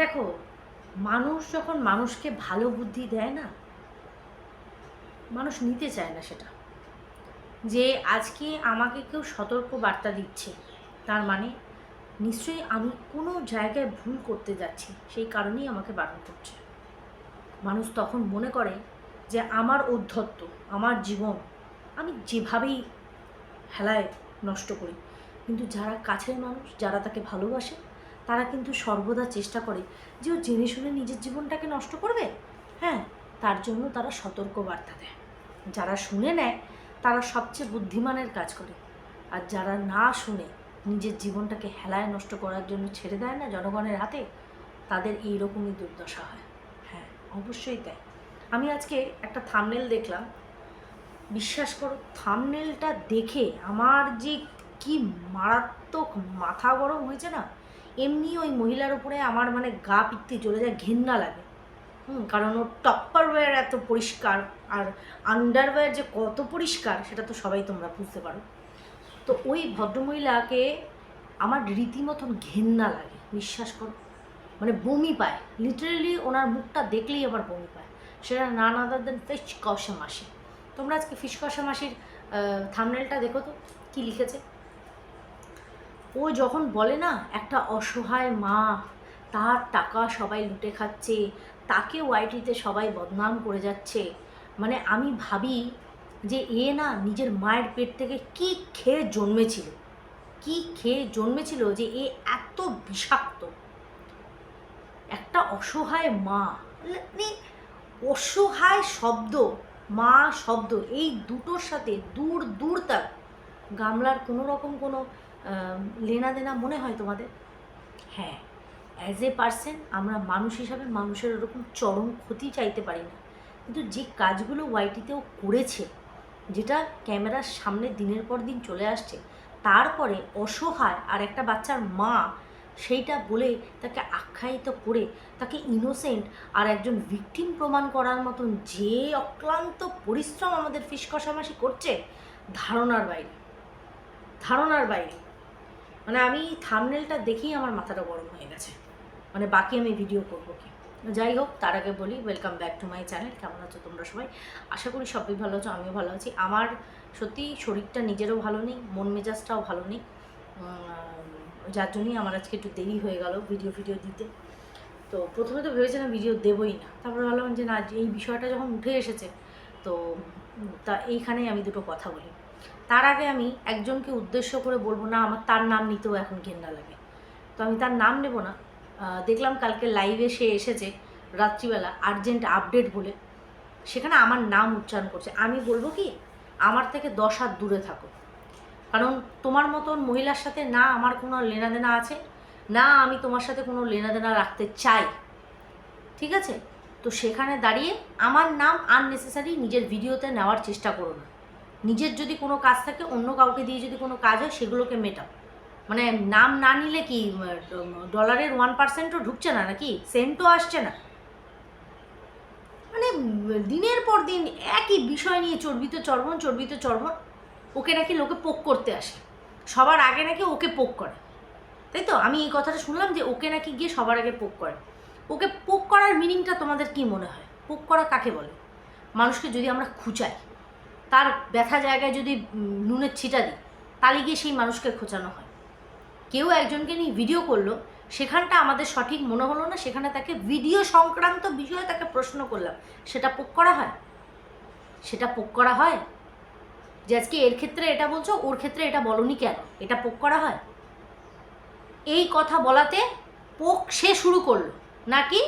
দেখো, মানুষ যখন মানুষকে ভালো বুদ্ধি দেয় না, মানুষ নিতে চায় না সেটা। যে আজকে আমাকে কেউ সতর্ক বার্তা দিচ্ছে, তার মানে নিশ্চয়ই আমি কোনো জায়গায় ভুল করতে যাচ্ছি, সেই কারণেই আমাকে বারণ করছে। মানুষ তখন মনে করে যে আমার ঔদ্ধত্য, আমার জীবন আমি যেভাবেই হেলায় নষ্ট করি, কিন্তু যারা কাছের মানুষ, যারা তাকে ভালোবাসে তারা কিন্তু সর্বদা চেষ্টা করে যে ও জেনে শুনে নিজের জীবনটাকে নষ্ট করবে। হ্যাঁ তার জন্য তারা সতর্ক বার্তা দেয়। যারা শুনে নেয়, তারা সবচেয়ে বুদ্ধিমানের কাজ করে। আর যারা না শুনে নিজের জীবনটাকে হেলায় নষ্ট করার জন্য ছেড়ে দেয় না জনগণের হাতে, তাদের এই রকমই দুর্দশা হয়। হ্যাঁ অবশ্যই তাই। আমি আজকে একটা থামনেল দেখলাম। বিশ্বাস করো থামনেলটা দেখে আমার যে কি মারাত্মক মাথা গরম হয়েছে না এমনি ওই মহিলার উপরে আমার মানে গা পিত্তি চলে যায়, ঘেন্না লাগে। হুম, কারণ ওর টপ্পারওয়্যার এত পরিষ্কার আর আন্ডারওয়্যার যে কত পরিষ্কার, সেটা তো সবাই তোমরা বুঝতে পারো। তো ওই ভদ্রমহিলাকে আমার রীতিমতন ঘেন্না লাগে, বিশ্বাস করো। মানে বমি পায় লিটারেলি ওনার মুখটা দেখলেই আবার বমি পায়। সেটা নান আদার দেন কষা মাসি। তোমরা আজকে ফিশ কষা মাসির থামনেলটা দেখো তো, কী লিখেছে? ও যখন বলে না, একটা অসহায় মা, তার টাকা সবাই লুটে খাচ্ছে, তাকে ওয়াইটিতে সবাই বদনাম করে যাচ্ছে। মানে আমি ভাবি যে এ না নিজের মায়ের পেট থেকে কি খেয়ে জন্মেছিল, কি খেয়ে জন্মেছিল যে এ এত বিষাক্ত। একটা অসহায় মা মানে অসহায় শব্দ, মা শব্দ, এই দুটোর সাথে দূর দূর তার গামলার কোনো রকম কোনো লেনা দেনা মনে হয় তোমাদের? হ্যাঁ অ্যাজ এ পার্সন আমরা মানুষ হিসাবে মানুষের ওরকম চরম ক্ষতি চাইতে পারি না। কিন্তু যে কাজগুলো ওয়াইটিতেও করেছে, যেটা ক্যামেরার সামনে দিনের পর দিন চলে আসছে, তারপরে অসহায় আর একটা বাচ্চার মা, সেইটা বলে তাকে আখ্যায়িত করে তাকে ইনোসেন্ট আর একজন ভিকটিম প্রমাণ করার মতন যে অক্লান্ত পরিশ্রম আমাদের ফিস কষামাসি করছে, ধারণার বাইরে। ধারণার বাইরে। মানে আমি থামনেলটা দেখেই আমার মাথাটা গরম হয়ে গেছে। মানে বাকি আমি ভিডিও করব কি? যাই হোক, তার আগে বলি welcome back to my channel কেমন আছো তোমরা সবাই? আশা করি সবই ভালো আছো, আমিও ভালো আছি। আমার সত্যি শরীরটা নিজেরও ভালো নেই, মন মেজাজটাও ভালো নেই। যার জন্যই আমার আজকে একটু দেরি হয়ে গেল ভিডিও ভিডিও দিতে। তো প্রথমে তো ভেবেছিলাম ভিডিও দেবই না। তারপরে ভাবলাম যে না এই বিষয়টা যখন উঠে এসেছে, তো তা এইখানেই আমি দুটো কথা বলি। তার আগে আমি একজনকে উদ্দেশ্য করে বলব, না, আমার তার নাম নিতেও এখন ঘেন্না লাগে। তো আমি তার নাম নেব না। দেখলাম কালকে লাইভে সে এসেছে রাত্রিবেলা আর্জেন্ট আপডেট বলে। সেখানে আমার নাম উচ্চারণ করছে। আমি বলব কি, আমার থেকে দশ হাত দূরে থাকো। কারণ তোমার মতন মহিলার সাথে না আমার কোনো লেনাদেনা আছে, না আমি তোমার সাথে কোনো লেনাদেনা রাখতে চাই। ঠিক আছে? তো সেখানে দাঁড়িয়ে আমার নাম আননেসেসারি নিজের ভিডিওতে নেওয়ার চেষ্টা করো না। নিজের যদি কোনো কাজ থাকে, অন্য কাউকে দিয়ে যদি কোনো কাজ হয়, সেগুলোকে মেটাও। মানে নাম না নিলে কি ডলারের ওয়ান পার্সেন্টও ঢুকছে না নাকি? সেন্টও আসছে না। মানে দিনের পর দিন একই বিষয় নিয়ে চর্বিত চর্বণ চর্বিত চর্বণ ওকে নাকি লোকে পোক করতে আসে। সবার আগে নাকি ওকে পোক করে। তাই তো? আমি এই কথাটা শুনলাম যে ওকে নাকি গিয়ে সবার আগে পোক করে। ওকে পোক করার মিনিংটা তোমাদের কি মনে হয়? পোক করা কাকে বলে? মানুষকে যদি আমরা খুচাই তার ব্যথা জায়গায় যদি নুনের ছিটা দিই, তাহলে গিয়ে সেই মানুষকে খোঁচানো হয়। কেউ একজনকে নিয়ে ভিডিও করল, সেখানটা আমাদের সঠিক মনে হলো না, সেখানে তাকে ভিডিও সংক্রান্ত বিষয়ে তাকে প্রশ্ন করলাম, সেটা পোক করা হয়? সেটা পোক করা হয়? যে আজকে এর ক্ষেত্রে এটা বলছো, ওর ক্ষেত্রে এটা বলনি কেন? এটা পোক করা হয়? এই কথা বলাতে পোক সে শুরু করল, নাকি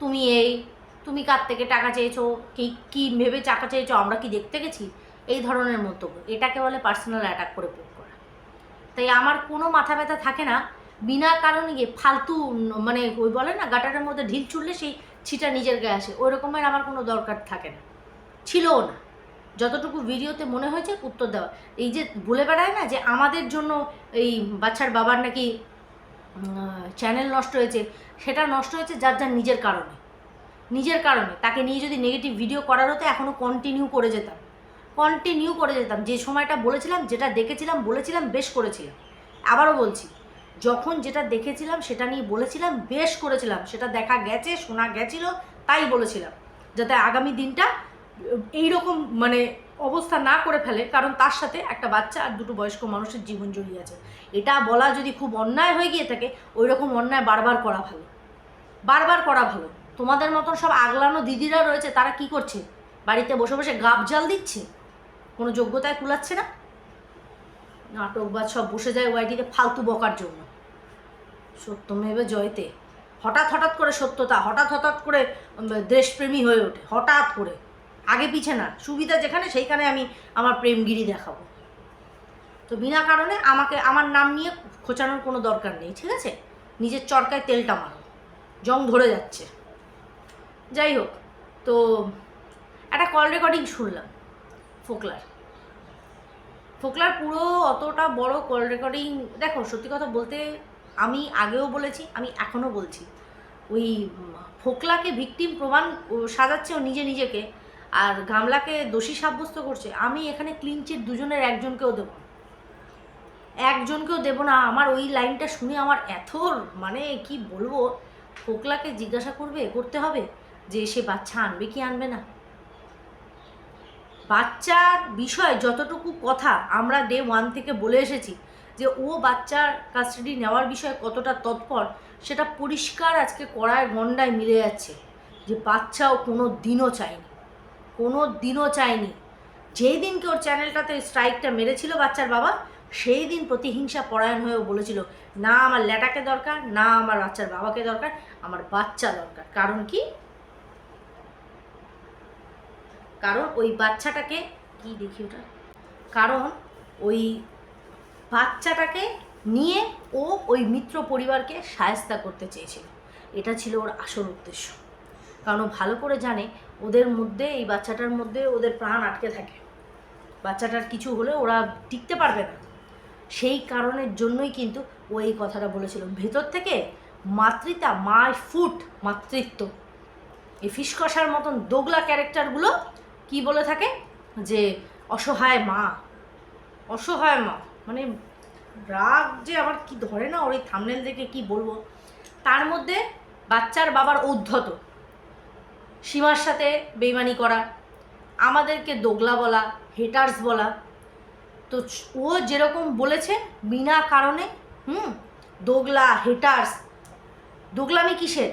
তুমি এই, তুমি কার থেকে টাকা চেয়েছো, কি কি ভেবে টাকা চেয়েছো, আমরা কি দেখতে গেছি? এই ধরনের মন্তব্য। এটাকে বলে পার্সোনাল অ্যাটাক করে পোক করা। তাই আমার কোনো মাথা ব্যথা থাকে না, বিনা কারণে গিয়ে ফালতু মানে ওই বলে না, গাটারের মধ্যে ঢিল ছুড়লে সেই ছিটা নিজের গায়ে আসে। ওই রকমের আমার কোনো দরকার থাকে না। ছিলও না। যতটুকু ভিডিওতে মনে হয়েছে উত্তর দেওয়া। এই যে বলে বেড়ায় না যে আমাদের জন্য এই বাচ্চার বাবার নাকি চ্যানেল নষ্ট হয়েছে, সেটা নষ্ট হয়েছে যার যার নিজের কারণে। নিজের কারণে। তাকে নিয়ে যদি নেগেটিভ ভিডিও করার হতো এখনও কন্টিনিউ করে যেতাম। কন্টিনিউ করে যেতাম। যে সময়টা বলেছিলাম, যেটা দেখেছিলাম, বলেছিলাম, বেশ করেছিলাম। আবারও বলছি, যখন যেটা দেখেছিলাম, সেটা নিয়ে বলেছিলাম, বেশ করেছিলাম। সেটা দেখা গেছে, শোনা গেছিল, তাই বলেছিলাম। যাতে আগামী দিনটা এই রকম মানে অবস্থা না করে ফেলে, কারণ তার সাথে একটা বাচ্চা আর দুটো বয়স্ক মানুষের জীবন জড়িয়ে আছে। এটা বলা যদি খুব অন্যায় হয়ে গিয়ে থাকে ওই রকম অন্যায় বারবার করা ভালো। বারবার করা ভালো। তোমাদের মতন সব আগলানো দিদিরা রয়েছে, তারা কি করছে? বাড়িতে বসে বসে গাব জাল দিচ্ছে? কোনো যোগ্যতায় কুলাচ্ছে না। নাটকবাজ সব বসে যায় ওয়াইটিতে ফালতু বকার জন্য। সত্যমেবে জয়তে। হঠাৎ হঠাৎ করে সত্যতা, হঠাৎ হঠাৎ করে দেশপ্রেমী হয়ে ওঠে, হঠাৎ করে। আগে পিছে না, সুবিধা যেখানে সেইখানে আমি আমার প্রেমগিরি দেখাবো। তো বিনা কারণে আমাকে, আমার নাম নিয়ে খোঁচানোর কোনো দরকার নেই, ঠিক আছে? নিজের চরকায় তেলটা মারো, জং ধরে যাচ্ছে। যাই হোক, তো একটা কল রেকর্ডিং শুনলাম। ফোকলার। ফোকলার পুরো অতটা বড় কল রেকর্ডিং দেখো সত্যি কথা বলতে আমি আগেও বলেছি, আমি এখনও বলছি। ওই ফোকলাকে ভিকটিম প্রমাণ সাজাচ্ছে ও নিজে নিজেকে, আর গামলাকে দোষী সাব্যস্ত করছে, আমি এখানে ক্লিনচিট দুজনের একজনকেও দেবো। একজনকেও দেবো না, আমার ওই লাইনটা শুনে আমার এত মানে কি বলব, ফোকলাকে জিজ্ঞাসা করবে, করতে হবে যে সে বাচ্চা আনবে কি আনবে না। বাচ্চার বিষয়ে যতটুকু কথা আমরা ডে ওয়ান থেকে বলে এসেছি, যে ও বাচ্চার কাস্টাডি নেওয়ার বিষয়ে কতটা তৎপর, সেটা পরিষ্কার আজকে কড়ায় গন্ডায় মিলে যাচ্ছে, যে বাচ্চাও কোনো দিনও চায়নি, কোনো দিনও চায়নি। যেই দিনকে ওর চ্যানেলটাতে স্ট্রাইকটা মেরেছিল বাচ্চার বাবা, সেই দিন প্রতিহিংসা পরায়ণ হয়েও বলেছিল, না আমার ল্যাটাকে দরকার, না আমার বাচ্চার বাবাকে দরকার, আমার বাচ্চা দরকার। কারণ কি? কারণ ওই বাচ্চাটাকে, কি দেখি ওটা? কারণ ওই বাচ্চাটাকে নিয়ে ও ওই মিত্র পরিবারকে সায়স্তা করতে চেয়েছিল। এটা ছিল ওর আসল উদ্দেশ্য। কারণ ও ভালো করে জানে ওদের মধ্যে, এই বাচ্চাটার মধ্যে ওদের প্রাণ আটকে থাকে। বাচ্চাটার কিছু হলে ওরা টিকতে পারবে না। সেই কারণের জন্যই কিন্তু ও এই কথাটা বলেছিল। ভেতর থেকে মাতৃতা, মাই ফুট মাতৃত্ব। এই ফিসকষার মতন দোগলা ক্যারেক্টারগুলো কি বলে থাকে? যে অসহায় মা। অসহায় মা। মানে রাগ যে আমার কি ধরে না ওর এই থামনেল দেখে কি বলব? তার মধ্যে বাচ্চার বাবার উদ্ধত সীমার সাথে বেইমানি করা, আমাদেরকে দোগলা বলা হেটার্স বলা। তো ও যেরকম বলেছে, বিনা কারণে, হুম, দোগলা হেটার্স দোগলামি কিসের?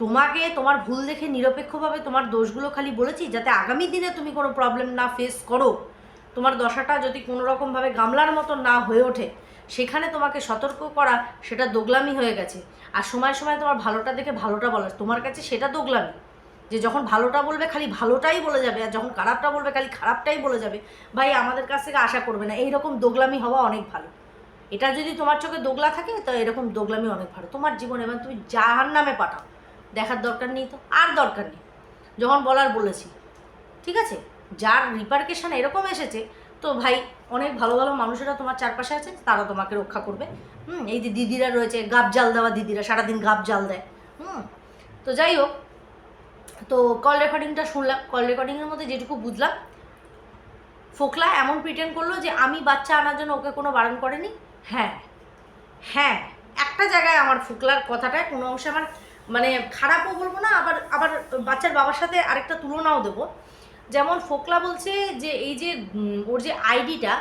তোমাকে, তোমার ভুল দেখে নিরপেক্ষভাবে তোমার দোষগুলো খালি বলেছি, যাতে আগামী দিনে তুমি কোনো প্রবলেম না ফেস করো। তোমার দশাটা যদি কোনো রকমভাবে গামলার মতো না হয়ে ওঠে, সেখানে তোমাকে সতর্ক করা, সেটা দোগলামি হয়ে গেছে। আর সময় সময় তোমার ভালোটা দেখে ভালোটা বলা, তোমার কাছে সেটা দোগলামি। যে যখন ভালোটা বলবে, খালি ভালোটাই বলে যাবে, আর যখন খারাপটা বলবে, খালি খারাপটাই বলে যাবে, ভাই আমাদের কাছ থেকে আশা করবে না। এইরকম দোগলামি হওয়া অনেক ভালো। এটা যদি তোমার চোখে দোগলা থাকে, তো এরকম দোগলামি অনেক ভালো। তোমার জীবনে এবং তুমি যাহার নামে পাঠাও। দেখার দরকার নেই তো, আর দরকার নেই। যখন বলার বলেছি, ঠিক আছে? যার রিপার্কেশন এরকম এসেছে, তো ভাই, অনেক ভালো ভালো মানুষেরা তোমার চারপাশে আছে, তারা তোমাকে রক্ষা করবে। হুম, এই যে দিদিরা রয়েছে, গাব জাল দেওয়া দিদিরা, সারাদিন গাব জাল দেয়। হুম, তো যাই হোক, তো কল রেকর্ডিংটা শুনলাম। কল রেকর্ডিংয়ের মধ্যে যেটুকু বুঝলাম, ফোকলা এমন প্রিটেন্ড করল যে আমি বাচ্চা আনার জন্য ওকে কোনো বারণ করেনি। হ্যাঁ হ্যাঁ একটা জায়গায় আমার ফোকলার কথাটায় কোনো অংশে আমার মানে খারাপও বলব না, আবার আবার বাচ্চার বাবার সাথে আরেকটা তুলনাও দেবো। যেমন ফোকলা বলছে যে, এই যে ওর যে আইডিটা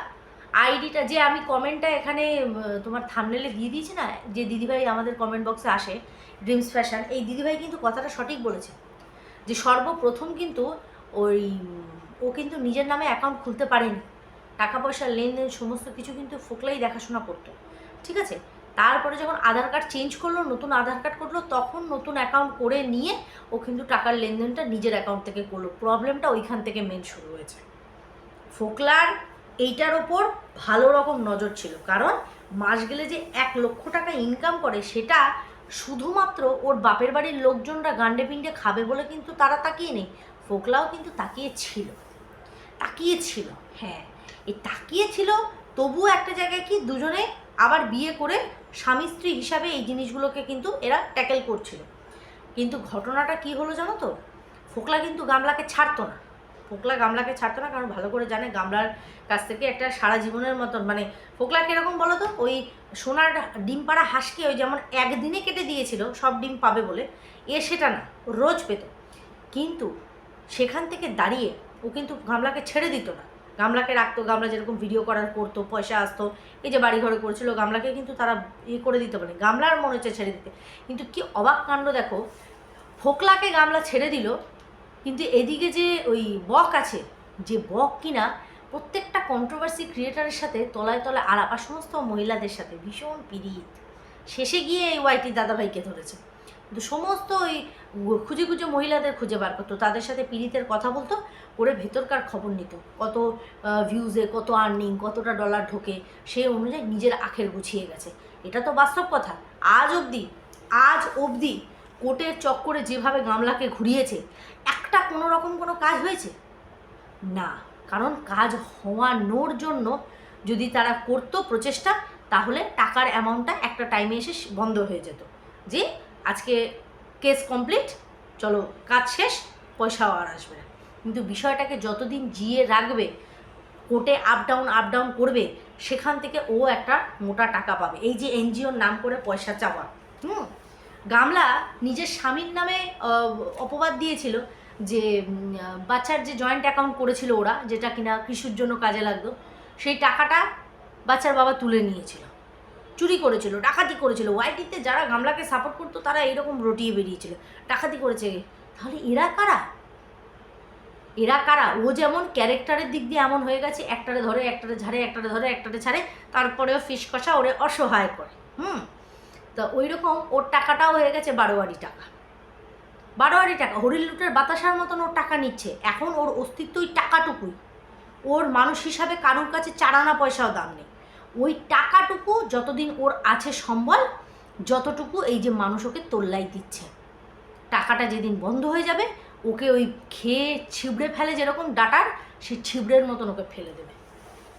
আইডিটা যে আমি কমেন্টটা এখানে তোমার থামনেলে দিয়ে দিয়েছি না, যে দিদিভাই আমাদের কমেন্ট বক্সে আসে ড্রিমস ফ্যাশন এই দিদিভাই কিন্তু কথাটা সঠিক বলেছে। যে সর্বপ্রথম কিন্তু ওই, ও কিন্তু নিজের নামে অ্যাকাউন্ট খুলতে পারেনি। টাকা পয়সা লেনদেন সমস্ত কিছু কিন্তু ফোকলাই দেখাশোনা করতো। ঠিক আছে? তারপরে যখন আধার কার্ড চেঞ্জ করল, নতুন আধার কার্ড করল, তখন নতুন অ্যাকাউন্ট করে নিয়ে ও কিন্তু টাকার লেনদেনটা নিজের অ্যাকাউন্ট থেকে করল। প্রবলেমটা ওইখান থেকে মেন শুরু হয়েছে। ফোকলার এইটার ওপর ভালো রকম নজর ছিল। কারণ মাস গেলে যে এক লক্ষ টাকা ইনকাম করে, সেটা শুধুমাত্র ওর বাপের বাড়ির লোকজনরা গান্ডে পিণ্ডে খাবে বলে কিন্তু তারা তাকিয়ে নেই। ফোকলাও কিন্তু তাকিয়ে ছিল। তাকিয়ে ছিল হ্যাঁ। এই তাকিয়ে ছিল, তবুও একটা জায়গায় কি দুজনে আবার বিয়ে করে স্বামী স্ত্রী হিসাবে এই জিনিসগুলোকে কিন্তু এরা ট্যাকেল করছিল। কিন্তু ঘটনাটা কি হলো জানো তো? ফোকলা কিন্তু গামলাকে ছাড়তো না। ফোকলা গামলাকে ছাড়তো না, কারণ ভালো করে জানে গামলার কাছ থেকে একটা সারা জীবনের মতন মানে ফোকলা কীরকম বলো তো? ওই সোনার ডিম পাড়া হাঁসকে ওই যেমন একদিনে কেটে দিয়েছিল, সব ডিম পাবে বলে, এ সেটা না রোজ পেত। কিন্তু সেখান থেকে দাঁড়িয়ে ও কিন্তু গামলাকে ছেড়ে দিত না। গামলাকে রাখতো, গামলা যেরকম ভিডিও করার করতো, পয়সা আসতো, এই যে বাড়ি ঘরে করেছিল, গামলাকে কিন্তু তারা ইয়ে করে দিতে পারে গামলার মনে হচ্ছে ছেড়ে দিতে। কিন্তু কি অবাক কাণ্ড দেখো, ফোকলাকে গামলা ছেড়ে দিল, কিন্তু এদিকে যে ওই বক আছে, যে বক কিনা, প্রত্যেকটা কন্ট্রোভার্সি ক্রিয়েটারের সাথে তলায় তলায় আলাপ, আর সমস্ত মহিলাদের সাথে ভীষণ পিরিত শেষে গিয়ে এই ওয়াইটি দাদাভাইকে ধরেছে। সমস্ত ওই খুঁজে খুঁজে মহিলাদের খুঁজে বার করতো, তাদের সাথে পীড়িতের কথা বলতো করে ভেতরকার খবর নিত। কত ভিউজে কত আর্নিং কতটা ডলার ঢোকে, সেই অনুযায়ী নিজের আখের গুছিয়ে গেছে। এটা তো বাস্তব কথা। আজ অবধি আজ অবধি কোর্টের চক্করে যেভাবে গামলাকে ঘুরিয়েছে, একটা কোনো রকম কোনো কাজ হয়েছে? না, কারণ কাজ হওয়ানোর জন্য যদি তারা করতো প্রচেষ্টা, তাহলে টাকার অ্যামাউন্টটা একটা টাইমে এসে বন্ধ হয়ে যেত। যে আজকে কেস কমপ্লিট চলো কাজ শেষ পয়সাও আর আসবে না। কিন্তু বিষয়টাকে যতদিন জিয়ে রাখবে, কোর্টে আপ ডাউন আপ ডাউন করবে, সেখান থেকে ও একটা মোটা টাকা পাবে। এই যে এনজিওর নাম করে পয়সা চাওয়া, হুম? গামলা নিজের স্বামীর নামে অপবাদ দিয়েছিল যে বাচ্চার যে জয়েন্ট অ্যাকাউন্ট করেছিল ওরা, যেটা কিনা কৃষির জন্য কাজে লাগতো, সেই টাকাটা বাচ্চার বাবা তুলে নিয়েছিল। চুরি করেছিল, ডাকাতি করেছিল। ওয়াইটিতে যারা গামলাকে সাপোর্ট করতো, তারা এরকম রটিয়ে বেরিয়েছিল। ডাকাতি করেছে তাহলে এরা কারা? এরা কারা? ও যেমন ক্যারেক্টারের দিক দিয়ে এমন হয়ে গেছে, একটারে ধরে, একটারে ঝাড়ে, একটারে ধরে, একটারে ছাড়ে, তারপরেও ফিস কষা, ওরে অসহায় করে। হুম? তো ওই রকম ওর টাকাটাও হয়ে গেছে বারোয়ারি টাকা। বারোয়ারি টাকা হরিল লুটের বাতাসার মতন ওর টাকা নিচ্ছে। এখন ওর অস্তিত্ব ওই টাকাটুকুই। ওর মানুষ হিসাবে কারুর কাছে চারানা পয়সাও দাম নেই। ওই টাকাটুকু যতদিন ওর আছে সম্বল, যতটুকু এই যে মানুষ ওকে তোল্লাই দিচ্ছে। টাকাটা যেদিন বন্ধ হয়ে যাবে, ওকে ওই খেয়ে ছিবড়ে ফেলে যেরকম ডাটার, সে ছিবড়ের মতন ওকে ফেলে দেবে।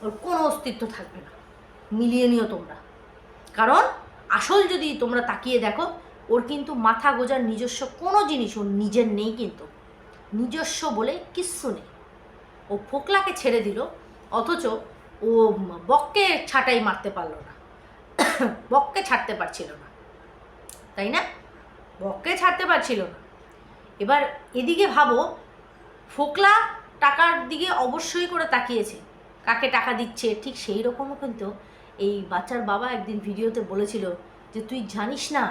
ওর কোনো অস্তিত্ব থাকবে না। মিলিয়ে নিও তোমরা। কারণ আসল যদি তোমরা তাকিয়ে দেখো, ওর কিন্তু মাথা গোজার নিজস্ব কোনো জিনিস ওর নিজের নেই কিন্তু। নিজস্ব বলে কিচ্ছু নেই। ও ফোকলাকে ছেড়ে দিল, অথচ ও বককে ছাটাই মারতে পারল না। বককে ছাড়তে পারছিল না। তাই না? বককে ছাড়তে পারছিল না। এবার এদিকে ভাবো, ফোকলা টাকার দিকে অবশ্যই করে তাকিয়েছে। কাকে টাকা দিচ্ছে? ঠিক সেই রকমও কিন্তু এই বাচ্চার বাবা একদিন ভিডিওতে বলেছিল যে, তুই জানিস না,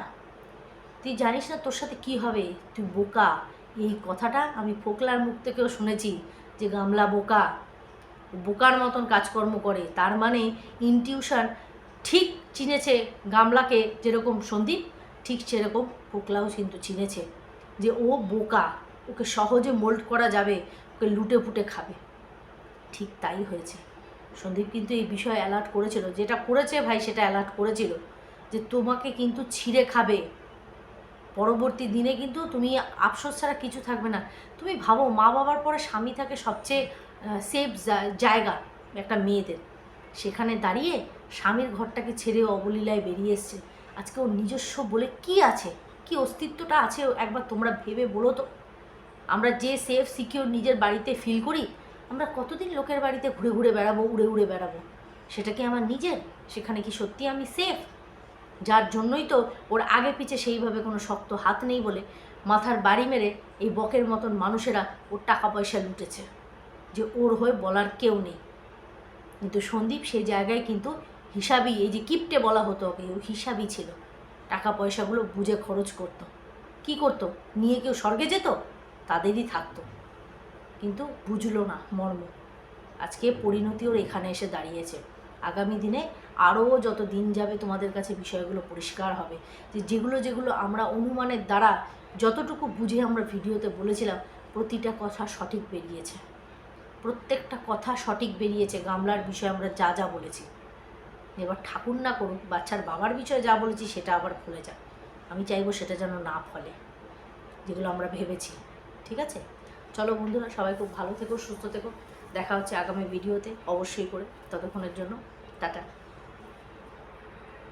তুই জানিস না তোর সাথে কি হবে? তুই বোকা। এই কথাটা আমি ফোকলার মুখ থেকেও শুনেছি যে, গামলা বোকা। বোকার মতন কাজকর্ম করে, তার মানে ইনটিউশন ঠিক চিনেছে গামলাকে যেরকম সন্দীপ, ঠিক সেরকম ফোকলাও কিন্তু চিনেছে যে ও বোকা, ওকে সহজে মোল্ড করা যাবে, ওকে লুটে ফুটে খাবে। ঠিক তাই হয়েছে। সন্দীপ কিন্তু এই বিষয়ে অ্যালার্ট করেছিল। যেটা করেছে ভাই, সেটা অ্যালার্ট করেছিল যে তোমাকে কিন্তু ছিঁড়ে খাবে। পরবর্তী দিনে কিন্তু তুমি আফসোস ছাড়া কিছু থাকবে না। তুমি ভাবো মা বাবার পরে স্বামী থাকে সবচেয়ে সেফ জায়গা একটা মেয়েদের। সেখানে দাঁড়িয়ে স্বামীর ঘরটাকে ছেড়ে অবলীলায় বেরিয়ে এসছে। আজকে ওর নিজস্ব বলে কি আছে? কি অস্তিত্বটা আছে একবার তোমরা ভেবে বলো তো? আমরা যে সেফ সিকিওর নিজের বাড়িতে ফিল করি, আমরা কতদিন লোকের বাড়িতে ঘুরে ঘুরে বেড়াবো, উড়ে উড়ে বেড়াবো? সেটা কি আমার নিজের? সেখানে কি সত্যি আমি সেফ যার জন্যই তো ওর আগে পিছে সেইভাবে কোনো শক্ত হাত নেই বলে মাথার বাড়ি মেরে এই বকের মতন মানুষেরা ওর টাকা পয়সা লুটেছে। যে ওর হয়ে বলার কেউ নেই। কিন্তু সন্দীপ সেই জায়গায় কিন্তু হিসাবই, এই যে কিপটে বলা হতো ওকে, ও হিসাবই ছিল। টাকা পয়সাগুলো বুঝে খরচ করতো। কি করতো? নিয়ে কেউ স্বর্গে যেত? তাদেরই থাকতো। কিন্তু বুঝলো না মর্ম। আজকে পরিণতি ওর এখানে এসে দাঁড়িয়েছে। আগামী দিনে আরও যত দিন যাবে তোমাদের কাছে বিষয়গুলো পরিষ্কার হবে। যে যেগুলো যেগুলো আমরা অনুমানের দ্বারা যতটুকু বুঝে আমরা ভিডিওতে বলেছিলাম, প্রতিটা কথা সঠিক বেরিয়েছে প্রত্যেকটা কথা সঠিক বেরিয়েছে, গামলার বিষয়ে আমরা যা যা বলেছি। এবার ঠাকুর না করুক, বাচ্চার বাবার বিষয়ে যা বলেছি সেটা আবার ভুলে যাক। আমি চাইব সেটা যেন না ফলে, যেগুলো আমরা ভেবেছি, ঠিক আছে? চলো বন্ধুরা, সবাই খুব ভালো থেকো, সুস্থ থেকো। দেখা হচ্ছে আগামী ভিডিওতে, অবশ্যই করে, ততক্ষণের জন্য, টাটা।